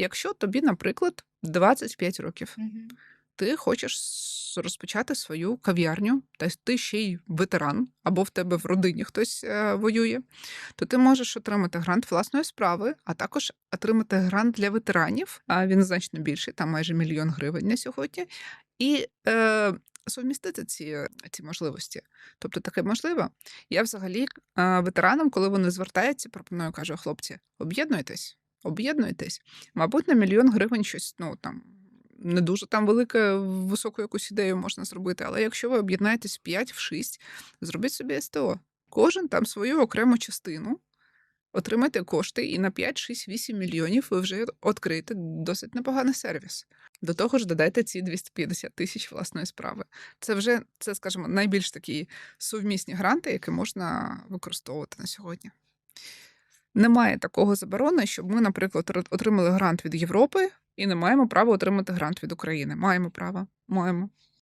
Якщо тобі, наприклад, 25 років, Мгм. ти хочеш розпочати свою кав'ярню, та ти ще й ветеран, або в тебе в родині хтось е, воює, то ти можеш отримати грант власної справи, а також отримати грант для ветеранів. А він значно більший, там майже мільйон гривень на сьогодні. І е, совмістити ці, ці можливості. Тобто таке можливо. Я взагалі е, ветеранам, коли вони звертаються, пропоную, кажу, хлопці, об'єднуйтесь, об'єднуйтесь. Мабуть, на мільйон гривень щось, ну там. Не дуже там велике, високу якусь ідею можна зробити, але якщо ви об'єднаєтесь в 5 в 6, зробіть собі СТО. Кожен там свою окрему частину, отримайте кошти, і на 5, 6, 8 мільйонів ви вже відкриєте досить непоганий сервіс. До того ж, додайте ці 250 тисяч власної справи. Це вже, це, скажімо, найбільш такі сувмісні гранти, які можна використовувати на сьогодні. Немає такого заборони, щоб ми, наприклад, отримали грант від Європи і не маємо права отримати грант від України. Маємо право, маємо.